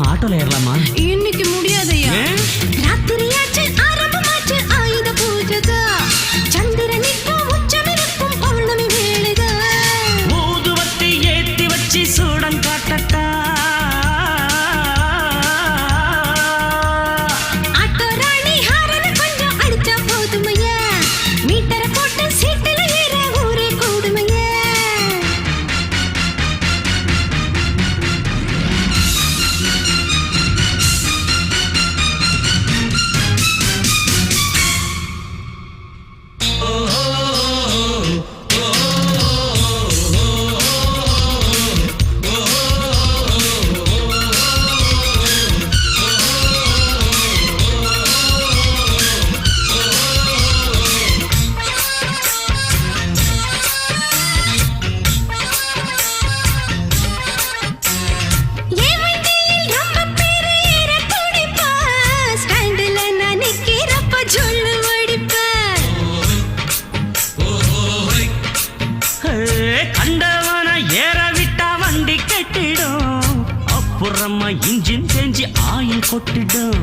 ஆட்டோல ஏறலாமா? இன்னைக்கு முடியாது. கண்டவனை ஏற விட்டா வண்டி கட்டிடும். அப்புறமா இன்ஜின் செஞ்சு ஆயில் கொட்டிடும்.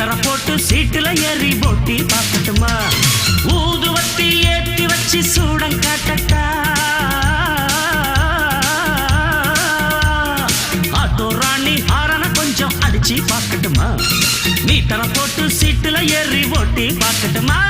லிட்டரை போட்டு சீட்டுல ஏறி போட்டி பார்க்கட்டுமா? ஊதுவத்தி ஏத்தி வச்சு சூடம் காட்டட்டா? ஆட்டோ ராணி ஹாரனை கொஞ்சம் அடிச்சு பார்க்கட்டுமா? நீட்டரை போட்டு சீட்டுல ஏறி ஓட்டி பார்க்கட்டுமா?